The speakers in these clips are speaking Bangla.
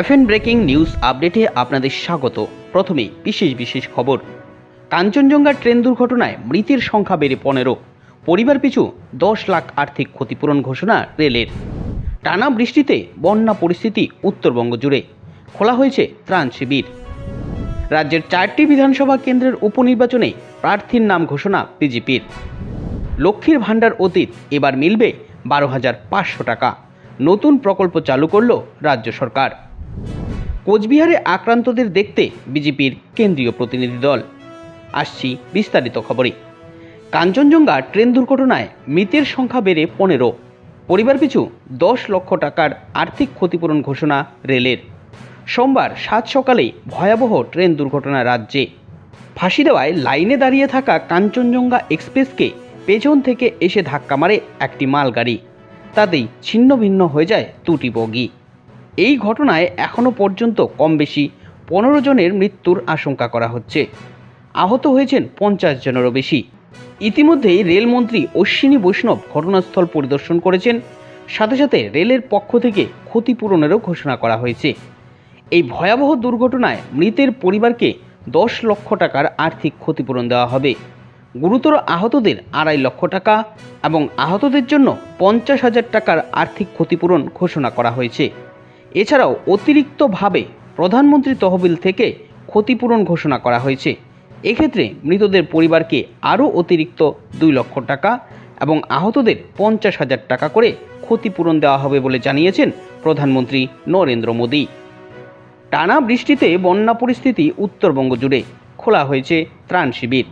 এফএন ব্রেকিং নিউজ আপডেটে আপনাদের স্বাগত। প্রথমেই বিশেষ বিশেষ খবর। কাঞ্চনজঙ্ঘা ট্রেন দুর্ঘটনায় মৃতের সংখ্যা বেড়ে পনেরো। পরিবার পিছু দশ লাখ আর্থিক ক্ষতিপূরণ ঘোষণা রেলের। টানা বৃষ্টিতে বন্যা পরিস্থিতি উত্তরবঙ্গ জুড়ে। খোলা হয়েছে ত্রাণ শিবির। রাজ্যের চারটি বিধানসভা কেন্দ্রের উপনির্বাচনে প্রার্থীর নাম ঘোষণা বিজেপির। লক্ষ্মীর ভাণ্ডার অতীত এবার মিলবে বারো হাজার পাঁচশো টাকা। নতুন প্রকল্প চালু করল রাজ্য সরকার। কোচবিহারে আক্রান্তদের দেখতে বিজেপির কেন্দ্রীয় প্রতিনিধি দল। আসছি বিস্তারিত খবরে। কাঞ্চনজঙ্ঘা ট্রেন দুর্ঘটনায় মৃতের সংখ্যা বেড়ে পনেরো। পরিবার পিছু দশ লক্ষ টাকার আর্থিক ক্ষতিপূরণ ঘোষণা রেলের। সোমবার সাত সকালে ভয়াবহ ট্রেন দুর্ঘটনা রাজ্যে। ফাঁসি দেওয়ায় লাইনে দাঁড়িয়ে থাকা কাঞ্চনজঙ্ঘা এক্সপ্রেসকে পেছন থেকে এসে ধাক্কা মারে একটি মালগাড়ি। তাতেই ছিন্ন ভিন্ন হয়ে যায় দুটি বগি। এই ঘটনায় এখনও পর্যন্ত কম বেশি পনেরো জনের মৃত্যুর আশঙ্কা করা হচ্ছে। আহত হয়েছেন পঞ্চাশ জনেরও বেশি। ইতিমধ্যেই রেলমন্ত্রী অশ্বিনী বৈষ্ণব ঘটনাস্থল পরিদর্শন করেছেন। সাথে সাথে রেলের পক্ষ থেকে ক্ষতিপূরণেরও ঘোষণা করা হয়েছে। এই ভয়াবহ দুর্ঘটনায় মৃতের পরিবারকে দশ লক্ষ টাকার আর্থিক ক্ষতিপূরণ দেওয়া হবে। গুরুতর আহতদের আড়াই লক্ষ টাকা এবং আহতদের জন্য পঞ্চাশ হাজার টাকার আর্থিক ক্ষতিপূরণ ঘোষণা করা হয়েছে। এছাড়াও অতিরিক্তভাবে প্রধানমন্ত্রী তহবিল থেকে ক্ষতিপূরণ ঘোষণা করা হয়েছে। এক্ষেত্রে মৃতদের পরিবারকে আরও অতিরিক্ত দুই লক্ষ টাকা এবং আহতদের পঞ্চাশ হাজার টাকা করে ক্ষতিপূরণ দেওয়া হবে বলে জানিয়েছেন প্রধানমন্ত্রী নরেন্দ্র মোদী। টানা বৃষ্টিতে বন্যা পরিস্থিতি উত্তরবঙ্গ জুড়ে খোলা হয়েছে ত্রাণ শিবির।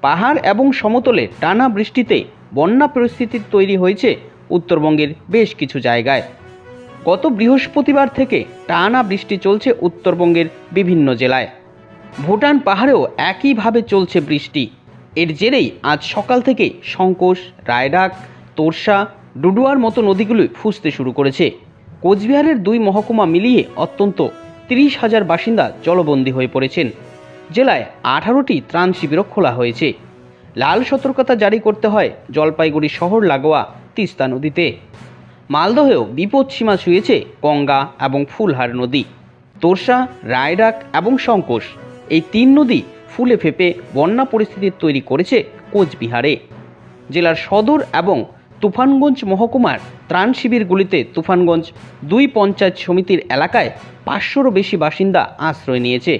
পাহাড় এবং সমতলে টানা বৃষ্টিতে বন্যা পরিস্থিতি তৈরি হয়েছে উত্তরবঙ্গের বেশ কিছু জায়গায়। গত বৃহস্পতিবার থেকে টানা বৃষ্টি চলছে উত্তরবঙ্গের বিভিন্ন জেলায়। ভুটান পাহাড়েও একইভাবে চলছে বৃষ্টি। এর জেরেই আজ সকাল থেকে সংকোষ রায়ডাক তোরসা, ডুডুয়ার মতো নদীগুলি ফুসতে শুরু করেছে। কোচবিহারের দুই মহকুমা মিলিয়ে অত্যন্ত তিরিশ হাজার বাসিন্দা জলবন্দী হয়ে পড়েছেন। জেলায় আঠারোটি ত্রাণ শিবিরও খোলা হয়েছে। লাল সতর্কতা জারি করতে হয় জলপাইগুড়ি শহর লাগোয়া তিস্তা নদীতে। মালদহেও বিপদ সীমা ছুঁয়েছে গঙ্গা এবং ফুলহার নদী। তোরসা রায়ডাক এবং সংকোষ এই তিন নদী ফুলে ফেপে বন্যা পরিস্থিতি তৈরি করেছে কোচবিহারে। জেলার সদর এবং তুফানগঞ্জ মহকুমার ত্রাণ শিবিরগুলিতে তুফানগঞ্জ দুই পঞ্চায়েত সমিতির এলাকায় পাঁচশোরও বেশি বাসিন্দা আশ্রয় নিয়েছে।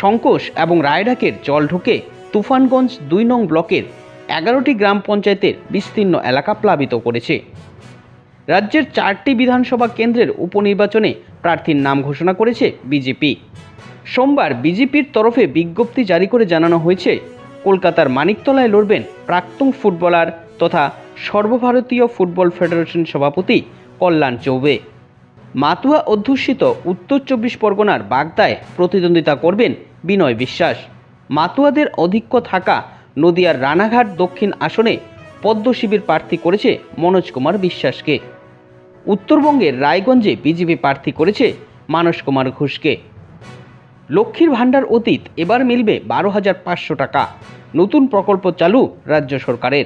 সংকোষ এবং রায়ডাকের জল ঢুকে তুফানগঞ্জ দুই নং ব্লকের এগারোটি গ্রাম পঞ্চায়েতের বিস্তীর্ণ এলাকা প্লাবিত করেছে। রাজ্যের চারটি বিধানসভা কেন্দ্রের উপনির্বাচনে প্রার্থীর নাম ঘোষণা করেছে বিজেপি। সোমবার বিজেপির তরফে বিজ্ঞপ্তি জারি করে জানানো হয়েছে, কলকাতার মানিকতলায় লড়বেন প্রাক্তন ফুটবলার তথা সর্বভারতীয় ফুটবল ফেডারেশন সভাপতি কল্যাণ চৌবে। মাতুয়া অধ্যুষিত উত্তর চব্বিশ পরগনার বাগদায় প্রতিদ্বন্দ্বিতা করবেন বিনয় বিশ্বাস। মাতুয়াদের অধিক্য থাকা নদিয়ার রানাঘাট দক্ষিণ আসনে পদ্ম শিবির প্রার্থী করেছে মনোজ কুমার বিশ্বাসকে। উত্তরবঙ্গের রায়গঞ্জে বিজেপি প্রার্থী করেছে মানস কুমার ঘোষকে। লক্ষ্মীর ভাণ্ডার অতীত এবার মিলবে বারো হাজার পাঁচশো টাকা। নতুন প্রকল্প চালু রাজ্য সরকারের।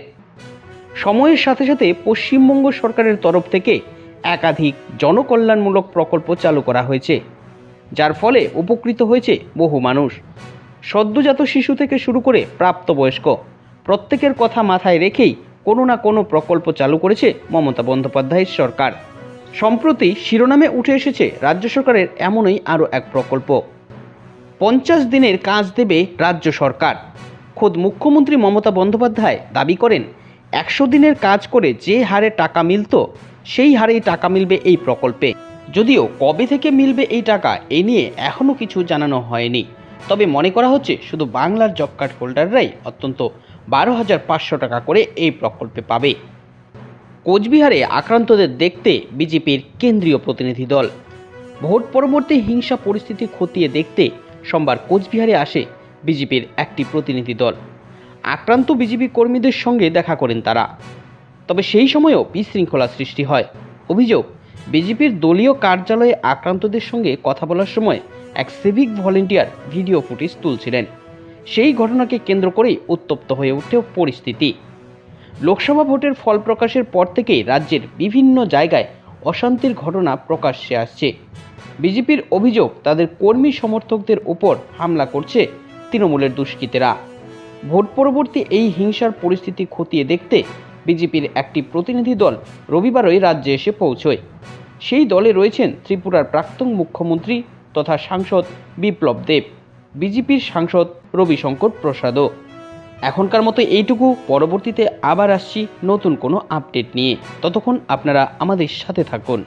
সময়ের সাথে সাথে পশ্চিমবঙ্গ সরকারের তরফ থেকে একাধিক জনকল্যাণমূলক প্রকল্প চালু করা হয়েছে, যার ফলে উপকৃত হয়েছে বহু মানুষ। সদ্যজাত শিশু থেকে শুরু করে প্রাপ্তবয়স্ক। প্রত্যেকের কথা মাথায় রেখেই কোনো না কোনো প্রকল্প চালু করেছে মমতা বন্দ্যোপাধ্যায়ের সরকার। সম্প্রতি শিরোনামে উঠে এসেছে রাজ্য সরকারের এমনই আরও এক প্রকল্প। পঞ্চাশ দিনের কাজ দেবে রাজ্য সরকার। খোদ মুখ্যমন্ত্রী মমতা বন্দ্যোপাধ্যায় দাবি করেন, একশো দিনের কাজ করে যে হারে টাকা মিলত, সেই হারেই টাকা মিলবে এই প্রকল্পে। যদিও কবে থেকে মিলবে এই টাকা, এ নিয়ে এখনও কিছু জানানো হয়নি। তবে মনে করা হচ্ছে শুধু বাংলার জব কার্ড হোল্ডাররাই অত্যন্ত বারো হাজার পাঁচশো টাকা করে এই প্রকল্পে পাবে। কোচবিহারে আক্রান্তদের দেখতে বিজেপির কেন্দ্রীয় প্রতিনিধি দল। ভোট পরবর্তী হিংসা পরিস্থিতি খতিয়ে দেখতে সোমবার কোচবিহারে আসে বিজেপির একটি প্রতিনিধি দল। আক্রান্ত বিজেপি কর্মীদের সঙ্গে দেখা করেন তারা। তবে সেই সময়ও বিশৃঙ্খলা সৃষ্টি হয়। অভিযোগ, বিজেপির দলীয় কার্যালয়ে আক্রান্তদের সঙ্গে কথা বলার সময় এক সিভিক ভলেন্টিয়ার ভিডিও ফুটেজ তুলছিলেন। সেই ঘটনাকে কেন্দ্র করেই উত্তপ্ত হয়ে ওঠে পরিস্থিতি। লোকসভা ভোটের ফল প্রকাশের পর থেকেই রাজ্যের বিভিন্ন জায়গায় অশান্তির ঘটনা প্রকাশ্যে আসছে। বিজেপির অভিযোগ, তাদের কর্মী সমর্থকদের উপর হামলা করছে তৃণমূলের দুষ্কৃতীরা। ভোট পরবর্তী এই হিংসার পরিস্থিতি খতিয়ে দেখতে বিজেপির একটি প্রতিনিধি দল রবিবারই রাজ্যে এসে পৌঁছয়। সেই দলে রয়েছেন ত্রিপুরার প্রাক্তন মুখ্যমন্ত্রী তথা সাংসদ বিপ্লব দেব। বিজেপির সাংসদ রবিশঙ্কর প্রসাদও। এখনকার মতো এইটুকু, পরবর্তীতে আবার আসছি নতুন কোনো আপডেট নিয়ে। ততক্ষণ আপনারা আমাদের সাথে থাকুন।